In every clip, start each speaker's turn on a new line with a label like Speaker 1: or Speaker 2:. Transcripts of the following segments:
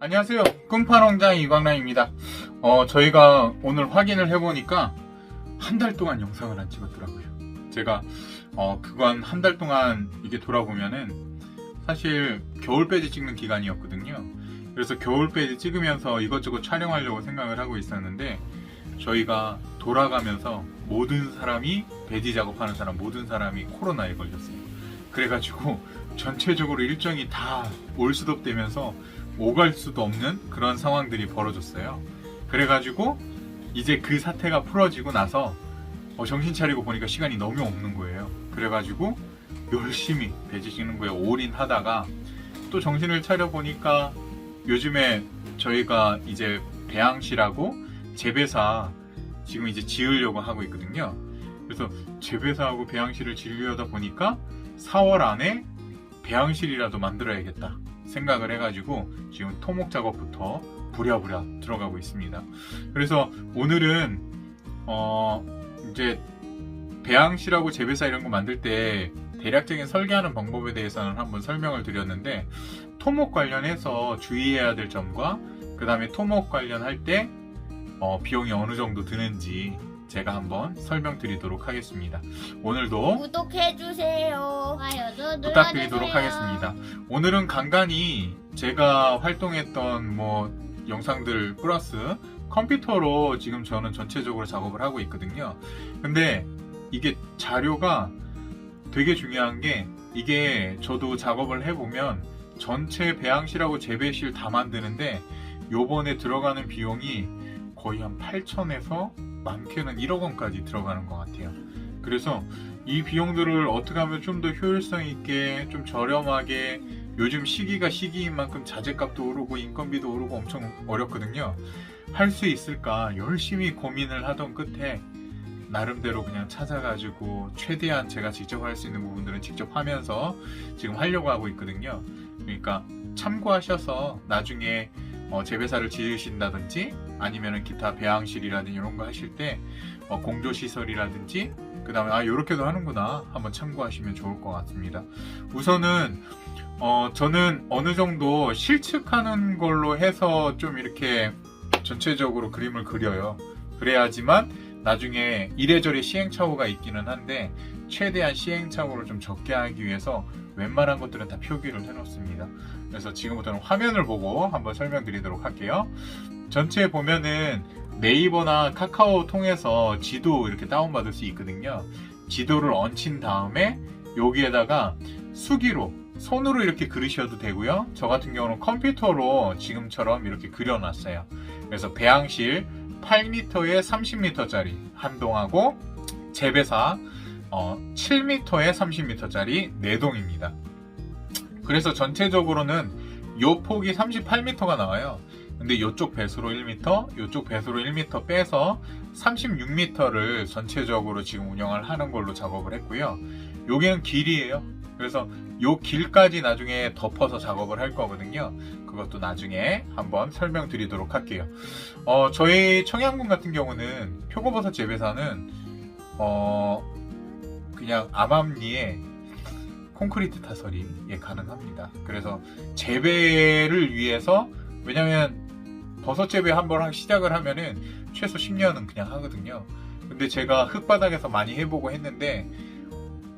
Speaker 1: 안녕하세요. 꿈파농장 이광란입니다. 어, 저희가 오늘 확인을 해보니까 한 달 동안 영상을 안 찍었더라고요. 제가, 어, 그간 한 달 동안 이게 돌아보면은 사실 겨울 배지 찍는 기간이었거든요. 그래서 겨울 배지 찍으면서 이것저것 촬영하려고 생각을 하고 있었는데 저희가 돌아가면서 모든 사람이 배지 작업하는 사람 모든 사람이 코로나에 걸렸어요. 그래가지고 전체적으로 일정이 다 올수덥되면서 오갈 수도 없는 그런 상황들이 벌어졌어요. 그래가지고 이제 그 사태가 풀어지고 나서 어, 정신 차리고 보니까 시간이 너무 없는 거예요. 그래가지고 열심히 배지 찍는 거에 올인하다가 또 정신을 차려 보니까 요즘에 저희가 이제 배양실하고 재배사 지금 이제 지으려고 하고 있거든요. 그래서 재배사하고 배양실을 지으려다 보니까 4월 안에 배양실이라도 만들어야겠다 생각을 해가지고 지금 토목 작업부터 부랴부랴 들어가고 있습니다. 그래서 오늘은 어 이제 배양실하고 재배사 이런 거 만들 때 대략적인 설계하는 방법에 대해서는 한번 설명을 드렸는데 토목 관련해서 주의해야 될 점과 그 다음에 토목 관련할 때 어, 비용이 어느 정도 드는지 제가 한번 설명드리도록 하겠습니다. 오늘도
Speaker 2: 구독해주세요. 좋아요도
Speaker 1: 부탁드리도록
Speaker 2: 눌러주세요.
Speaker 1: 하겠습니다. 오늘은 간간히 제가 활동했던 뭐 영상들 플러스 컴퓨터로 지금 저는 전체적으로 작업을 하고 있거든요. 근데 이게 자료가 되게 중요한 게 이게 저도 작업을 해보면 전체 배양실하고 재배실 다 만드는데 요번에 들어가는 비용이 거의 한 8천에서 많게는 1억 원까지 들어가는 것 같아요. 그래서 이 비용들을 어떻게 하면 좀 더 효율성 있게 좀 저렴하게 요즘 시기가 시기인 만큼 자재값도 오르고 인건비도 오르고 엄청 어렵거든요. 할 수 있을까 열심히 고민을 하던 끝에 나름대로 그냥 찾아가지고 최대한 제가 직접 할 수 있는 부분들은 직접 하면서 지금 하려고 하고 있거든요. 그러니까 참고하셔서 나중에 어, 재배사를 지으신다든지 아니면 기타 배양실이라든지 이런 거 하실 때 어, 공조 시설이라든지 그 다음에 아 이렇게도 하는구나 한번 참고하시면 좋을 것 같습니다. 우선은 어, 저는 어느 정도 실측하는 걸로 해서 좀 이렇게 전체적으로 그림을 그려요. 그래야지만 나중에 이래저래 시행착오가 있기는 한데 최대한 시행착오를 좀 적게 하기 위해서 웬만한 것들은 다 표기를 해놓습니다. 그래서 지금부터는 화면을 보고 한번 설명드리도록 할게요. 전체에 보면은 네이버나 카카오 통해서 지도 이렇게 다운받을 수 있거든요. 지도를 얹힌 다음에 여기에다가 수기로 손으로 이렇게 그리셔도 되고요. 저 같은 경우는 컴퓨터로 지금처럼 이렇게 그려놨어요. 그래서 배양실 8m에 30m짜리 한 동하고 재배사 어, 7m에 30m짜리 4동입니다. 그래서 전체적으로는 요 폭이 38m가 나와요. 근데 요쪽 배수로 1m, 요쪽 배수로 1m 빼서 36m를 전체적으로 지금 운영을 하는 걸로 작업을 했고요. 여기는 길이에요. 그래서 요 길까지 나중에 덮어서 작업을 할 거거든요. 그것도 나중에 한번 설명드리도록 할게요. 어, 저희 청양군 같은 경우는 표고버섯 재배사는 어, 그냥 암암리에 콘크리트 타설이 예, 가능합니다. 그래서 재배를 위해서 왜냐면 버섯 재배 한번 시작을 하면은 최소 10년은 그냥 하거든요. 근데 제가 흙바닥에서 많이 해보고 했는데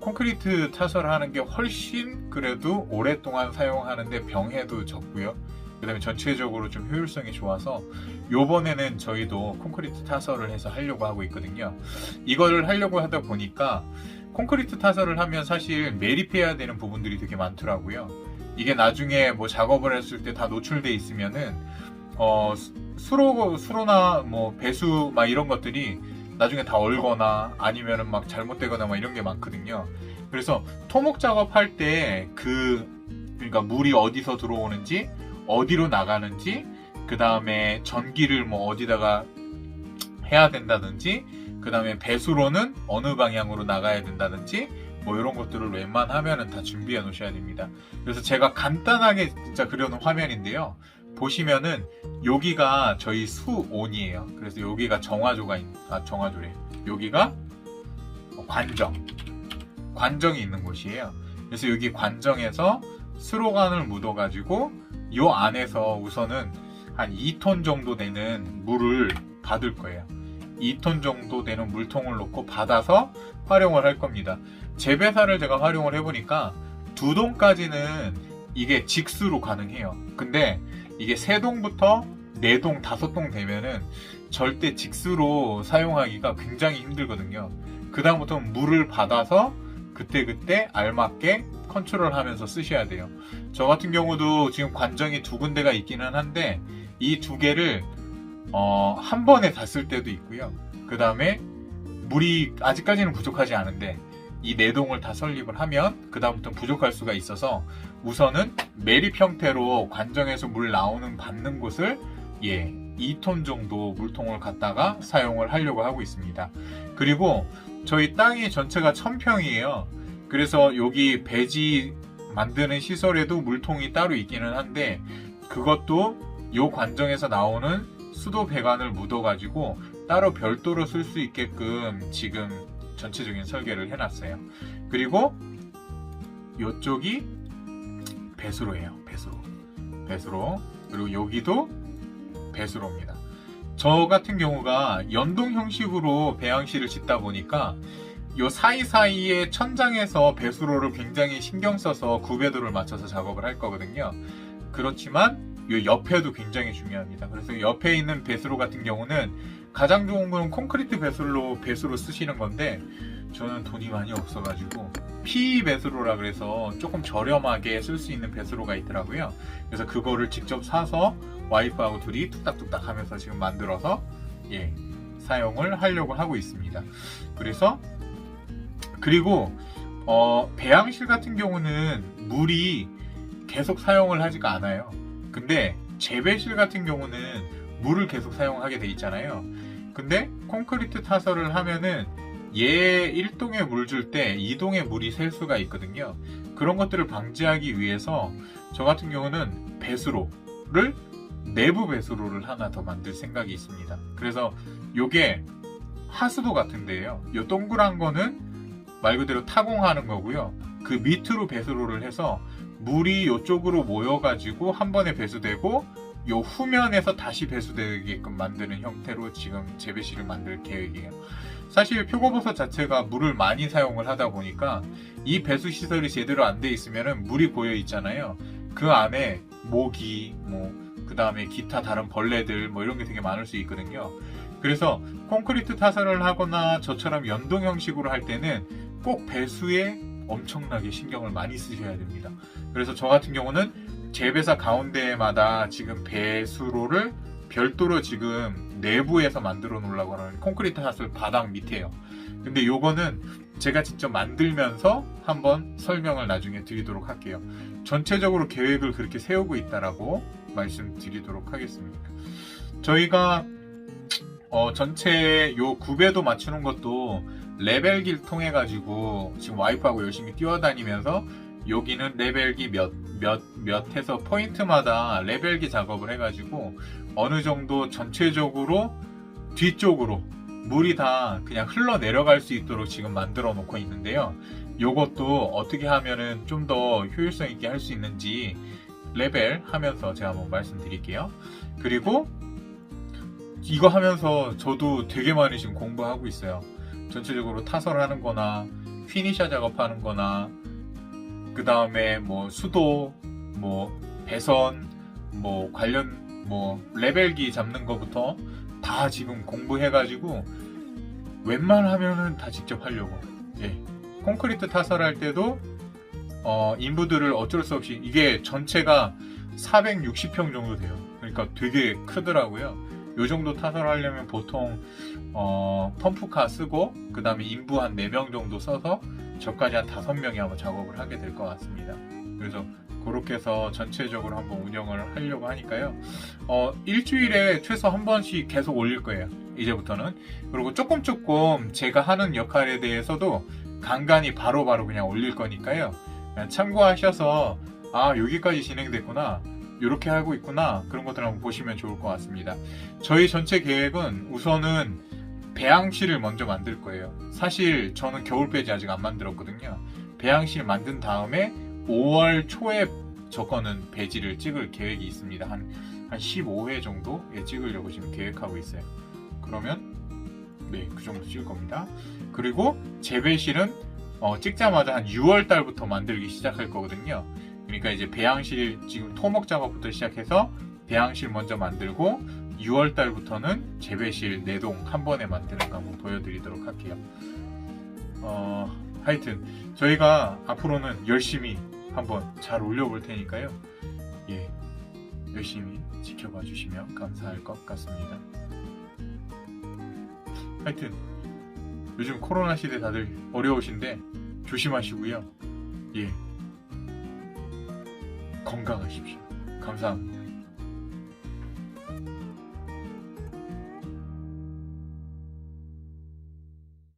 Speaker 1: 콘크리트 타설하는 게 훨씬 그래도 오랫동안 사용하는데 병해도 적고요. 그 다음에 전체적으로 좀 효율성이 좋아서 요번에는 저희도 콘크리트 타설을 해서 하려고 하고 있거든요. 이거를 하려고 하다 보니까 콘크리트 타설을 하면 사실 매립해야 되는 부분들이 되게 많더라고요. 이게 나중에 뭐 작업을 했을 때 다 노출돼 있으면은 어 수- 수로 수로나 뭐 배수 막 이런 것들이 나중에 다 얼거나 아니면은 막 잘못되거나 막 이런 게 많거든요. 그래서 토목 작업할 때 그 그러니까 물이 어디서 들어오는지 어디로 나가는지 그 다음에 전기를 뭐 어디다가 해야 된다든지 그 다음에 배수로는 어느 방향으로 나가야 된다든지 뭐 이런 것들을 웬만하면은 다 준비해 놓으셔야 됩니다. 그래서 제가 간단하게 진짜 그려놓은 화면인데요. 보시면은 여기가 저희 수온이에요. 그래서 여기가 정화조가 있, 아 정화조래. 여기가 관정, 관정이 있는 곳이에요. 그래서 여기 관정에서 수로관을 묻어가지고 요 안에서 우선은 한 2톤 정도 되는 물을 받을 거예요. 2톤 정도 되는 물통을 놓고 받아서 활용을 할 겁니다. 재배사를 제가 활용을 해보니까 두 동까지는 이게 직수로 가능해요. 근데 이게 세 동부터 네 동, 다섯 동 되면은 절대 직수로 사용하기가 굉장히 힘들거든요. 그다음부터는 물을 받아서 그때그때 알맞게 컨트롤 하면서 쓰셔야 돼요. 저 같은 경우도 지금 관정이 두 군데가 있기는 한데 이 두 개를 어, 한 번에 다 쓸 때도 있고요. 그 다음에 물이 아직까지는 부족하지 않은데 이네 동을 다 설립을 하면 그 다음부터 부족할 수가 있어서 우선은 매립 형태로 관정에서 물 나오는 받는 곳을 예 2톤 정도 물통을 갖다가 사용을 하려고 하고 있습니다. 그리고 저희 땅이 전체가 1000평이에요. 그래서 여기 배지 만드는 시설에도 물통이 따로 있기는 한데 그것도 요 관정에서 나오는 수도 배관을 묻어가지고 따로 별도로 쓸 수 있게끔 지금 전체적인 설계를 해놨어요. 그리고 요쪽이 배수로예요. 배수로. 배수로. 그리고 여기도 배수로입니다. 저 같은 경우가 연동 형식으로 배양실을 짓다 보니까 요 사이사이에 천장에서 배수로를 굉장히 신경 써서 구배도를 맞춰서 작업을 할 거거든요. 그렇지만 요 옆에도 굉장히 중요합니다. 그래서 옆에 있는 배수로 같은 경우는 가장 좋은 건 콘크리트 배수로 배수로 쓰시는 건데 저는 돈이 많이 없어가지고 PE 배수로라 그래서 조금 저렴하게 쓸 수 있는 배수로가 있더라고요. 그래서 그거를 직접 사서 와이프하고 둘이 뚝딱뚝딱 하면서 지금 만들어서 예 사용을 하려고 하고 있습니다. 그래서 그리고 어, 배양실 같은 경우는 물이 계속 사용을 하지가 않아요. 근데 재배실 같은 경우는 물을 계속 사용하게 돼 있잖아요. 근데 콘크리트 타설을 하면은 얘 1동에 물 줄 때 2동에 물이 셀 수가 있거든요. 그런 것들을 방지하기 위해서 저 같은 경우는 배수로를 내부 배수로를 하나 더 만들 생각이 있습니다. 그래서 요게 하수도 같은데요. 요 동그란 거는 말 그대로 타공하는 거고요. 그 밑으로 배수로를 해서 물이 이쪽으로 모여가지고 한 번에 배수되고 요 후면에서 다시 배수되게끔 만드는 형태로 지금 재배실을 만들 계획이에요. 사실 표고버섯 자체가 물을 많이 사용을 하다 보니까 이 배수 시설이 제대로 안 돼 있으면 물이 고여 있잖아요. 그 안에 모기, 뭐, 그 다음에 기타 다른 벌레들, 뭐 이런 게 되게 많을 수 있거든요. 그래서 콘크리트 타설을 하거나 저처럼 연동 형식으로 할 때는 꼭 배수에 엄청나게 신경을 많이 쓰셔야 됩니다. 그래서 저 같은 경우는 재배사 가운데마다 지금 배수로를 별도로 지금 내부에서 만들어 놓으려고 하는 콘크리트 핫을 바닥 밑에요. 근데 요거는 제가 직접 만들면서 한번 설명을 나중에 드리도록 할게요. 전체적으로 계획을 그렇게 세우고 있다라고 말씀드리도록 하겠습니다. 저희가 어, 전체 요 구배도 맞추는 것도 레벨기를 통해 가지고 지금 와이프하고 열심히 뛰어다니면서 여기는 레벨기 몇, 몇, 몇 해서 포인트마다 레벨기 작업을 해가지고 어느 정도 전체적으로 뒤쪽으로 물이 다 그냥 흘러 내려갈 수 있도록 지금 만들어 놓고 있는데요. 요것도 어떻게 하면은 좀 더 효율성 있게 할 수 있는지 레벨 하면서 제가 한번 말씀드릴게요. 그리고 이거 하면서 저도 되게 많이 지금 공부하고 있어요. 전체적으로 타설하는 거나 피니셔 작업하는 거나 그 다음에 뭐 수도, 뭐 배선, 뭐 관련 뭐 레벨기 잡는 거부터 다 지금 공부해 가지고 웬만하면은 다 직접 하려고. 예. 콘크리트 타설할 때도 어, 인부들을 어쩔 수 없이 이게 전체가 460평 정도 돼요. 그러니까 되게 크더라고요. 요 정도 타설하려면 보통 어, 펌프카 쓰고 그 다음에 인부 한 4명 정도 써서 저까지 한 5명이 아마 작업을 하게 될 것 같습니다. 그래서 그렇게 해서 전체적으로 한번 운영을 하려고 하니까요. 어, 일주일에 최소 한 번씩 계속 올릴 거예요. 이제부터는. 그리고 조금 조금 제가 하는 역할에 대해서도 간간히 바로바로 그냥 올릴 거니까요. 참고하셔서 아 여기까지 진행됐구나. 이렇게 하고 있구나. 그런 것들 한번 보시면 좋을 것 같습니다. 저희 전체 계획은 우선은 배양실을 먼저 만들 거예요. 사실 저는 겨울 배지 아직 안 만들었거든요. 배양실 만든 다음에 5월 초에 저 거는 배지를 찍을 계획이 있습니다. 한, 한 15회 정도 예, 찍으려고 지금 계획하고 있어요. 그러면 네, 그 정도 찍을 겁니다. 그리고 재배실은 어, 찍자마자 한 6월 달부터 만들기 시작할 거거든요. 그러니까 이제 배양실 지금 토목 작업부터 시작해서 배양실 먼저 만들고 6월 달부터는 재배실 4동 한 번에 만드는 거 한번 보여드리도록 할게요. 어, 하여튼 저희가 앞으로는 열심히 한번 잘 올려볼 테니까요. 예, 열심히 지켜봐 주시면 감사할 것 같습니다. 하여튼 요즘 코로나 시대 다들 어려우신데 조심하시고요. 예, 건강하십시오. 감사합니다.